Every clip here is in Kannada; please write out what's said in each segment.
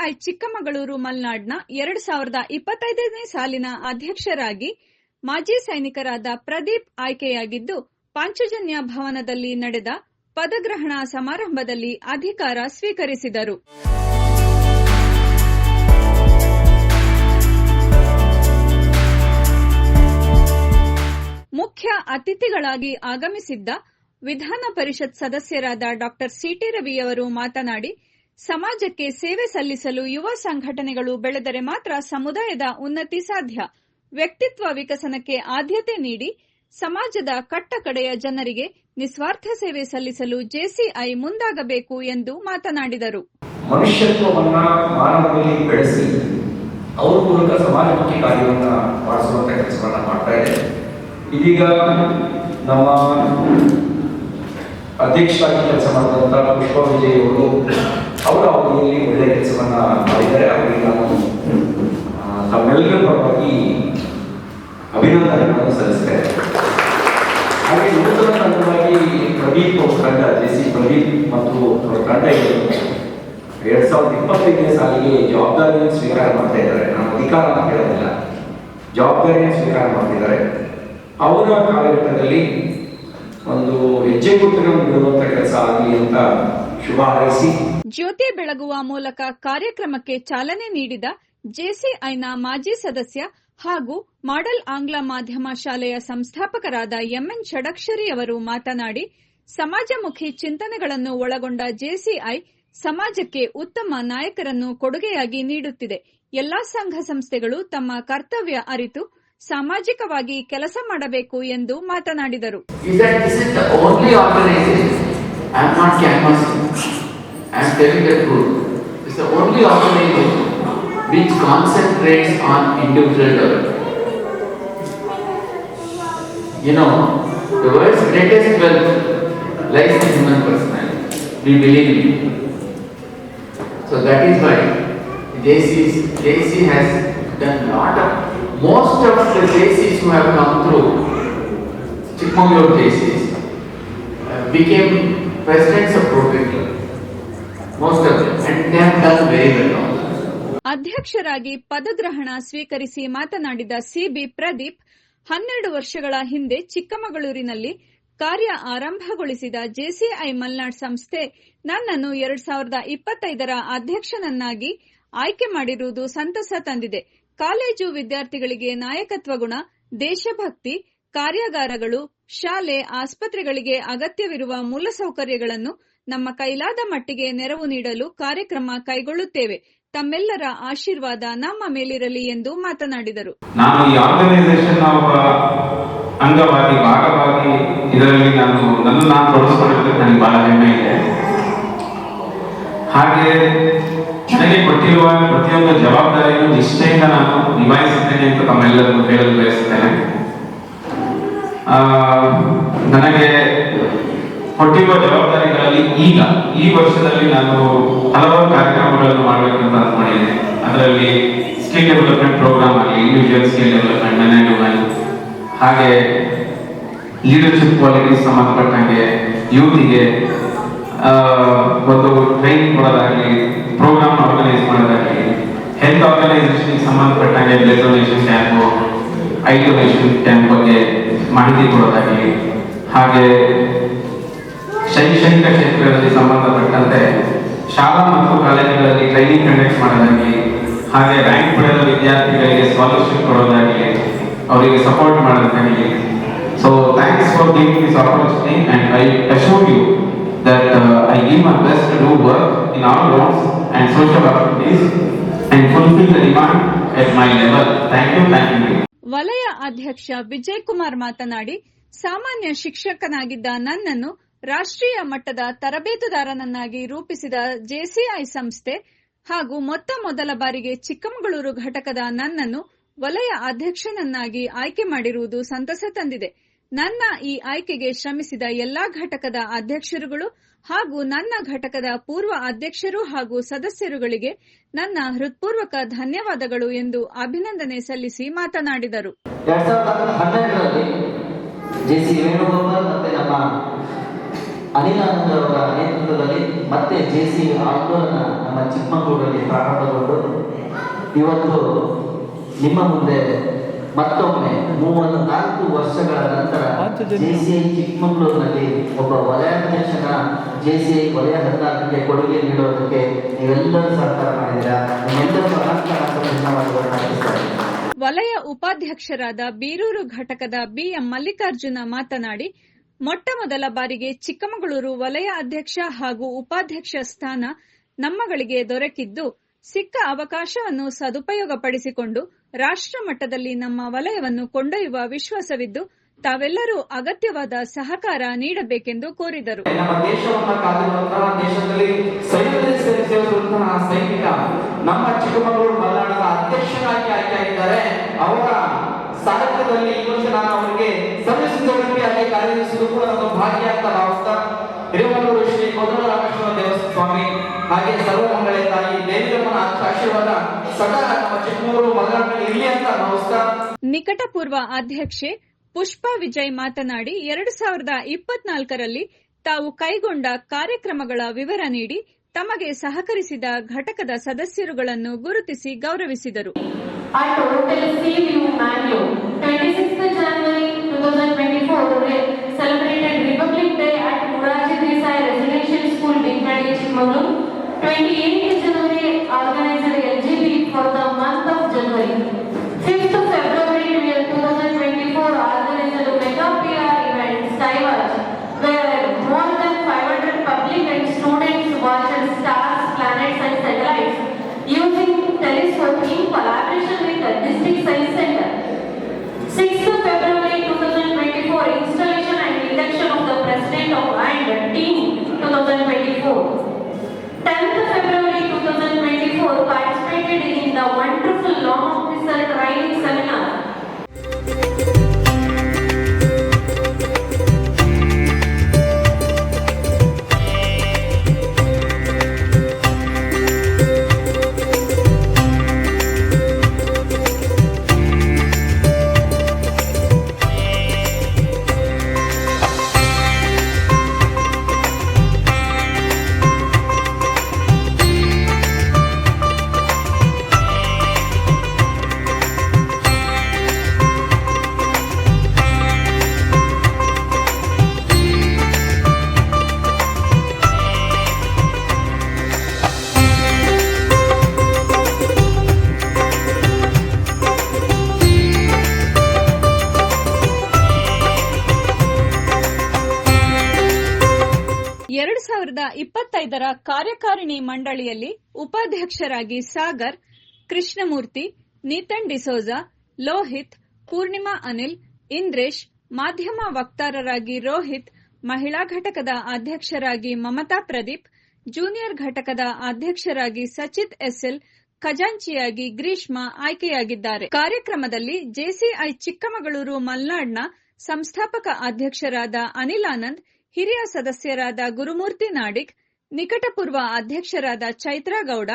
ಜೆಸಿಐ ಚಿಕ್ಕಮಗಳೂರು, ಮಲ್ನಾಡ್ನ ಎರಡು ಸಾವಿರದ ಇಪ್ಪತ್ತೈದನೇ ಸಾಲಿನ ಅಧ್ಯಕ್ಷರಾಗಿ ಮಾಜಿ ಸೈನಿಕರಾದ ಪ್ರದೀಪ್ ಆಯ್ಕೆಯಾಗಿದ್ದು, ಪಾಂಚಜನ್ಯ ಭವನದಲ್ಲಿ ನಡೆದ ಪದಗ್ರಹಣ ಸಮಾರಂಭದಲ್ಲಿ ಅಧಿಕಾರ ಸ್ವೀಕರಿಸಿದರು. ಮುಖ್ಯ ಅತಿಥಿಗಳಾಗಿ ಆಗಮಿಸಿದ್ದ ವಿಧಾನ ಪರಿಷತ್ ಸದಸ್ಯರಾದ ಡಾಕ್ಟರ್ ಸಿಟಿ ರವಿಯವರು ಮಾತನಾಡಿ ಸಮಾಜಕ್ಕೆ ಸೇವೆ ಸಲ್ಲಿಸಲು ಯುವ ಸಂಘಟನೆಗಳು ಬೆಳೆದರೆ ಮಾತ್ರ ಸಮುದಾಯದ ಉನ್ನತಿ ಸಾಧ್ಯ. ವ್ಯಕ್ತಿತ್ವ ವಿಕಸನಕ್ಕೆ ಆದ್ಯತೆ ನೀಡಿ ಸಮಾಜದ ಕಟ್ಟಕಡೆಯ ಜನರಿಗೆ ನಿಸ್ವಾರ್ಥ ಸೇವೆ ಸಲ್ಲಿಸಲು ಜೆಸಿಐ ಮುಂದಾಗಬೇಕು ಎಂದು ಮಾತನಾಡಿದರು. ಮನುಷ್ಯತ್ವವನ್ನ ಮಾನವರಲ್ಲಿ ಬೆಳೆಸಿ ಅವರ ಮೂಲಕ ಸಮಾಜಮುಖಿ ಕಾರ್ಯವನ್ನ ಮಾಡಿಸುವಂತ ಕೆಲಸವನ್ನ ಮಾಡ್ತಾ ಇದೆ. ಇದೀಗ ನಮ್ಮ ಅಧ್ಯಕ್ಷರಾಗಿ ಕೆಲಸ ಮಾಡಿದಂತ ಪುಷ್ಪ ವಿಜಯ್ ಅವರು ಅವರ ಅವಧಿಯಲ್ಲಿ ಒಳ್ಳೆಯ ಕೆಲಸವನ್ನ ಮಾಡಿದ್ದಾರೆ. ಅವರಿಗೆ ನಾನು ತಮ್ಮೆಲ್ಲರ ಪರವಾಗಿ ಅಭಿನಂದನೆಗಳನ್ನು ಸಲ್ಲಿಸ್ತೇನೆ ಹಾಗೆ ನೂತನ ತಂಡವಾಗಿ ಪ್ರದೀಪ್ ತಂಡ ಜೆ ಸಿ ಪ್ರದೀಪ್ ಮತ್ತು ಅವರ ತಂಡ ಎರಡ್ ಸಾವಿರದ ಇಪ್ಪತ್ತೈದನೇ ಸಾಲಿಗೆ ಜವಾಬ್ದಾರಿಯನ್ನು ಸ್ವೀಕಾರ ಮಾಡ್ತಾ ಇದ್ದಾರೆ. ನಾನು ಅಧಿಕಾರ ಅಂತ ಹೇಳೋದಿಲ್ಲ. ಜವಾಬ್ದಾರಿಯನ್ನು ಸ್ವೀಕಾರ ಮಾಡ್ತಿದ್ದಾರೆ ಅವರ ಕಾಲಘಟ್ಟದಲ್ಲಿ ಒಂದು ಹೆಜ್ಜೆ ಗುರುತುಗಳನ್ನು ಬಿಡುವಂತ ಕೆಲಸ ಆಗಲಿ ಅಂತ ಶುಭ ಹಾರೈಸಿ ಜ್ಯೋತಿ ಬೆಳಗುವ ಮೂಲಕ ಕಾರ್ಯಕ್ರಮಕ್ಕೆ ಚಾಲನೆ ನೀಡಿದ ಜೆಸಿಐನ ಮಾಜಿ ಸದಸ್ಯ ಹಾಗೂ ಮಾಡೆಲ್ ಆಂಗ್ಲ ಮಾಧ್ಯಮ ಶಾಲೆಯ ಸಂಸ್ಥಾಪಕರಾದ ಎಂಎನ್ ಷಡಕ್ಷರಿ ಅವರು ಮಾತನಾಡಿ ಸಮಾಜಮುಖಿ ಚಿಂತನೆಗಳನ್ನು ಒಳಗೊಂಡ ಜೆಸಿಐ ಸಮಾಜಕ್ಕೆ ಉತ್ತಮ ನಾಯಕರನ್ನು ಕೊಡುಗೆಯಾಗಿ ನೀಡುತ್ತಿದೆ. ಎಲ್ಲಾ ಸಂಘ ಸಂಸ್ಥೆಗಳು ತಮ್ಮ ಕರ್ತವ್ಯ ಅರಿತು ಸಾಮಾಜಿಕವಾಗಿ ಕೆಲಸ ಮಾಡಬೇಕು ಎಂದು ಮಾತನಾಡಿದರು. I am not canvassing, I am telling the truth. It's the only organization which concentrates on individual development. You know, the world's greatest wealth lies in human personality. We believe in it. So that is why JC, JC has done lot of, most of the JCs who have come through Chikmagalur JCs uh, became ಅಧ್ಯಕ್ಷರಾಗಿ ಪದಗ್ರಹಣ ಸ್ವೀಕರಿಸಿ ಮಾತನಾಡಿದ ಸಿಬಿ ಪ್ರದೀಪ್, ಹನ್ನೆರಡು ವರ್ಷಗಳ ಹಿಂದೆ ಚಿಕ್ಕಮಗಳೂರಿನಲ್ಲಿ ಕಾರ್ಯ ಆರಂಭಗೊಳಿಸಿದ ಜೆಸಿಐ ಮಲ್ನಾಡ್ ಸಂಸ್ಥೆ ನನ್ನನ್ನು ಎರಡ್ ಸಾವಿರದ ಇಪ್ಪತ್ತೈದರ ಅಧ್ಯಕ್ಷನನ್ನಾಗಿ ಆಯ್ಕೆ ಮಾಡಿರುವುದು ಸಂತಸ ತಂದಿದೆ. ಕಾಲೇಜು ವಿದ್ಯಾರ್ಥಿಗಳಿಗೆ ನಾಯಕತ್ವ ಗುಣ, ದೇಶಭಕ್ತಿ, ಕಾರ್ಯಾಗಾರಗಳು ಶಾಲೆ, ಆಸ್ಪತ್ರೆಗಳಿಗೆ ಅಗತ್ಯವಿರುವ ಮೂಲಸೌಕರ್ಯಗಳನ್ನು ನಮ್ಮ ಕೈಲಾದ ಮಟ್ಟಿಗೆ ನೆರವು ನೀಡಲು ಕಾರ್ಯಕ್ರಮ ಕೈಗೊಳ್ಳುತ್ತೇವೆ. ತಮ್ಮೆಲ್ಲರ ಆಶೀರ್ವಾದ ನಮ್ಮ ಮೇಲಿರಲಿ ಎಂದು ಮಾತನಾಡಿದರು. ನಾನು ಈ ಆರ್ಗನೈಸೇಷನ್ ಒಬ್ಬ ಅಂಗವಾಗಿ, ಭಾಗವಾಗಿ ಇದರಲ್ಲಿ ನಾನು ನನ್ನ ನಾನು ತೊಡಗಿಸ್ಕೊಂಡಿರೋದಕ್ಕೆ ನನಗೆ ಬಹಳ ಹೆಮ್ಮೆ ಇದೆ. ಹಾಗೆ ನನಗೆ ಕೊಟ್ಟಿರುವ ಪ್ರತಿಯೊಂದು ಜವಾಬ್ದಾರಿಯನ್ನು ನಿಷ್ಠೆಯಿಂದ ನಾನು ನಿಭಾಯಿಸುತ್ತೇನೆ ಅಂತ ತಮ್ಮೆಲ್ಲರನ್ನು ಹೇಳಲು ಬಯಸುತ್ತೇನೆ. ನನಗೆ ಕೊಟ್ಟಿರುವ ಜವಾಬ್ದಾರಿಗಳಲ್ಲಿ ಈಗ, ಈ ವರ್ಷದಲ್ಲಿ ನಾನು ಹಲವಾರು ಕಾರ್ಯಕ್ರಮಗಳನ್ನು ಮಾಡಬೇಕಂತ ಅಂದ್ಕೊಂಡಿದ್ದೇನೆ ಅದರಲ್ಲಿ ಸ್ಕಿಲ್ ಡೆವಲಪ್ಮೆಂಟ್ ಪ್ರೋಗ್ರಾಮ್ ಆಗಲಿ ಇಂಡಿವಿಜುವಲ್ ಸ್ಕಿಲ್ ಡೆವಲಪ್ಮೆಂಟ್ ವುಮೆನ್ ಹಾಗೆ ಲೀಡರ್ಶಿಪ್ ಕ್ವಾಲಿಟೀಸ್ ಸಂಬಂಧಪಟ್ಟಂಗೆ ಯೂತಿಗೆ ಒಂದು ಟ್ರೈನಿಂಗ್ ಕೊಡೋದಾಗಲಿ ಪ್ರೋಗ್ರಾಮ್ ಆರ್ಗನೈಸ್ ಮಾಡೋದಾಗಲಿ ಹೆಲ್ತ್ ಆರ್ಗನೈಸೇಷನ್ಗೆ ಸಂಬಂಧಪಟ್ಟಂಗೆ blood donation camp eye donation camp ಬಗ್ಗೆ ಮಾಹಿತಿ ಕೊಡೋದಾಗಲಿ ಹಾಗೆ ಶೈಕ್ಷಣಿಕ ಕ್ಷೇತ್ರಗಳಲ್ಲಿ ಸಂಬಂಧಪಟ್ಟಂತೆ ಶಾಲಾ ಮತ್ತು ಕಾಲೇಜುಗಳಲ್ಲಿ ಟ್ರೈನಿಂಗ್ ಕಂಡಕ್ಟ್ ಮಾಡೋದಾಗಲಿ, ಹಾಗೆ ರ್ಯಾಂಕ್ ಪಡೆದ ವಿದ್ಯಾರ್ಥಿಗಳಿಗೆ ಸ್ಕಾಲರ್ಶಿಪ್ ಕೊಡೋದಾಗಲಿ, ಅವರಿಗೆ ಸಪೋರ್ಟ್ ಮಾಡೋದಾಗಲಿ. So thanks for giving this opportunity and I assure you that I give my best to do work in all roles roles social social and fulfil the demand at my level thank you thank you. ವಲಯ ಅಧ್ಯಕ್ಷ ವಿಜಯ್ ಕುಮಾರ್ ಮಾತನಾಡಿ, ಸಾಮಾನ್ಯ ಶಿಕ್ಷಕನಾಗಿದ್ದ ನನ್ನನ್ನು ರಾಷ್ಟ್ರೀಯ ಮಟ್ಟದ ತರಬೇತುದಾರನನ್ನಾಗಿ ರೂಪಿಸಿದ ಜೆಸಿಐ ಸಂಸ್ಥೆ ಹಾಗೂ ಮೊತ್ತ ಮೊದಲ ಬಾರಿಗೆ ಚಿಕ್ಕಮಗಳೂರು ಘಟಕದ ನನ್ನನ್ನು ವಲಯ ಅಧ್ಯಕ್ಷನನ್ನಾಗಿ ಆಯ್ಕೆ ಮಾಡಿರುವುದು ಸಂತಸ ತಂದಿದೆ. ನನ್ನ ಈ ಆಯ್ಕೆಗೆ ಶ್ರಮಿಸಿದ ಎಲ್ಲಾ ಘಟಕದ ಅಧ್ಯಕ್ಷರುಗಳು ಹಾಗೂ ನನ್ನ ಘಟಕದ ಪೂರ್ವ ಅಧ್ಯಕ್ಷರು ಹಾಗೂ ಸದಸ್ಯರುಗಳಿಗೆ ನನ್ನ ಹೃತ್ಪೂರ್ವಕ ಧನ್ಯವಾದಗಳು ಎಂದು ಅಭಿನಂದನೆ ಸಲ್ಲಿಸಿ ಮಾತನಾಡಿದರು. ಎರಡ್ ಸಾವಿರದ ಹನ್ನೆರಡರಲ್ಲಿ ಜೆ ಸಿ ವೇಣುಗೋಪಾಲ್ ಮತ್ತೆ ನಮ್ಮ ಅನಿಲಾನಂದ ಅವರ ನೇತೃತ್ವದಲ್ಲಿ ಮತ್ತೆ ಜೆ ಸಿ ಆಂದೋಲನ ನಮ್ಮ ಚಿಕ್ಕಮಗಳೂರಲ್ಲಿ ಪ್ರಾರಂಭಗೊಂಡು ಇವತ್ತು ನಿಮ್ಮ ಮುಂದೆ ಮತ್ತೊಮ್ಮೆ ಮೂವತ್ತು ನಾಲ್ಕು ವರ್ಷಗಳ ನಂತರ ಜೆ ಸಿ ಐ ಚಿಕ್ಕಮಗಳೂರಿನಲ್ಲಿ ಒಬ್ಬ ವಲಯಾಧ್ಯಕ್ಷನ ಜೆ ಸಿ ಐ ವಲಯ ಹದಿನಾಲ್ಕಕ್ಕೆ ಕೊಡುಗೆ ನೀಡೋದಕ್ಕೆ ನೀವೆಲ್ಲರೂ ಸಹಕಾರ ಮಾಡಿದ್ದೀರಾ? ನಿಮ್ಮೆಲ್ಲರೂ ವಲಯ ಉಪಾಧ್ಯಕ್ಷರಾದ ಬೀರೂರು ಘಟಕದ ಬಿಎಂ ಮಲ್ಲಿಕಾರ್ಜುನ ಮಾತನಾಡಿ ಮೊಟ್ಟ ಮೊದಲ ಬಾರಿಗೆ ಚಿಕ್ಕಮಗಳೂರು ವಲಯ ಅಧ್ಯಕ್ಷ ಹಾಗೂ ಉಪಾಧ್ಯಕ್ಷ ಸ್ಥಾನ ನಮ್ಮಗಳಿಗೆ ದೊರಕಿದ್ದು ಸಿಕ್ಕ ಅವಕಾಶವನ್ನು ಸದುಪಯೋಗಪಡಿಸಿಕೊಂಡು ರಾಷ್ಟ್ರ ಮಟ್ಟದಲ್ಲಿ ನಮ್ಮ ವಲಯವನ್ನು ಕೊಂಡೊಯ್ಯುವ ವಿಶ್ವಾಸವಿದ್ದು, ತಾವೆಲ್ಲರೂ ಅಗತ್ಯವಾದ ಸಹಕಾರ ನೀಡಬೇಕೆಂದು ಕೋರಿದರು. ನಮ್ಮ ಚಿಕ್ಕಮಗಳೂರು ಮಲ್ನಾಡದ ಅಧ್ಯಕ್ಷರಾಗಿ ಆಯ್ಕೆಯಾಗಿದ್ದಾರೆ. ಅವರ ಸಾಹಿತ್ಯದಲ್ಲಿ ಈ ವರ್ಷ ನಾನು ಅವರಿಗೆ ಸದಸ್ಯರಾಗಿ ಕಾರ್ಯನಿರ್ವಹಿಸುವುದು ಕೂಡ ಭಾಗ್ಯ ಅಂತ ಭಾವಿಸ್ತಾ ಹಿರೇಮಲ್ಲೂರು ಶ್ರೀ ಮಧುರ ರಾಮೇಶ್ವರ ಸ್ವಾಮಿ. ಹಾಗೆ ಸರ್ವಮಂಗಳೇ ತಾಯಿ ದೇವಿಯಮ್ಮನ ಆಶೀರ್ವಾದ ಸದಾ ನಮ್ಮ ಚಿಕ್ಕಮಗಳೂರು ಮಲೆನಾಡಿನಲ್ಲಿ ಇರಲಿ ಅಂತ ನಮಸ್ಕಾರ ನಿಕಟಪೂರ್ವ ಅಧ್ಯಕ್ಷೆ ಪುಷ್ಪಾ ವಿಜಯ್ ಮಾತನಾಡಿ ಎರಡು ಸಾವಿರದ ಇಪ್ಪತ್ನಾಲ್ಕರಲ್ಲಿ ತಾವು ಕೈಗೊಂಡ ಕಾರ್ಯಕ್ರಮಗಳ ವಿವರ ನೀಡಿ ತಮಗೆ ಸಹಕರಿಸಿದ ಘಟಕದ ಸದಸ್ಯರುಗಳನ್ನು ಗುರುತಿಸಿ ಗೌರವಿಸಿದರು Our total Seaview Mango. 26th January 2024 10th February 2024 participated in the wonderful law officer training seminar. ಇಪ್ಪತ್ತೈದರ ಕಾರ್ಯಕಾರಿಣಿ ಮಂಡಳಿಯಲ್ಲಿ ಉಪಾಧ್ಯಕ್ಷರಾಗಿ ಸಾಗರ್, ಕೃಷ್ಣಮೂರ್ತಿ, ನೀತನ್ ಡಿಸೋಜಾ, ಲೋಹಿತ್, ಪೂರ್ಣಿಮಾ ಅನಿಲ್, ಇಂದ್ರೇಶ್, ಮಾಧ್ಯಮ ವಕ್ತಾರರಾಗಿ ರೋಹಿತ್, ಮಹಿಳಾ ಘಟಕದ ಅಧ್ಯಕ್ಷರಾಗಿ ಮಮತಾ ಪ್ರದೀಪ್, ಜೂನಿಯರ್ ಘಟಕದ ಅಧ್ಯಕ್ಷರಾಗಿ ಸಚಿತ್ ಎಸ್ಎಲ್, ಖಜಾಂಚಿಯಾಗಿ ಗ್ರೀಷ್ಮಾ ಆಯ್ಕೆಯಾಗಿದ್ದಾರೆ. ಕಾರ್ಯಕ್ರಮದಲ್ಲಿ ಜೆಸಿಐ ಚಿಕ್ಕಮಗಳೂರು ಮಲ್ನಾಡ್ನ ಸಂಸ್ಥಾಪಕ ಅಧ್ಯಕ್ಷರಾದ ಅನಿಲ್ ಆನಂದ್ ಹಿರಿಯ ಸದಸ್ಯರಾದ ಗುರುಮೂರ್ತಿ ನಾಡಿಕ್ ನಿಕಟಪೂರ್ವ ಅಧ್ಯಕ್ಷರಾದ ಚೈತ್ರಾ ಗೌಡ,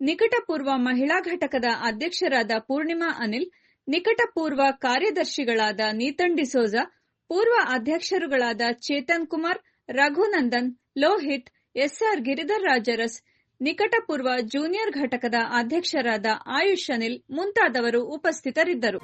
ನಿಕಟಪೂರ್ವ ಮಹಿಳಾ ಘಟಕದ ಅಧ್ಯಕ್ಷರಾದ ಪೂರ್ಣಿಮಾ ಅನಿಲ್, ನಿಕಟಪೂರ್ವ ಕಾರ್ಯದರ್ಶಿಗಳಾದ ನೀತನ್ ಡಿಸೋಜಾ, ಪೂರ್ವ ಅಧ್ಯಕ್ಷರುಗಳಾದ ಚೇತನ್ ಕುಮಾರ್, ರಘುನಂದನ್, ಲೋಹಿತ್, ಎಸ್ಆರ್ ಗಿರಿಧರ್ ರಾಜರಸ್, ನಿಕಟಪೂರ್ವ ಜೂನಿಯರ್ ಘಟಕದ ಅಧ್ಯಕ್ಷರಾದ ಆಯುಷ್ ಅನಿಲ್ ಮುಂತಾದವರು ಉಪಸ್ಥಿತರಿದ್ದರು.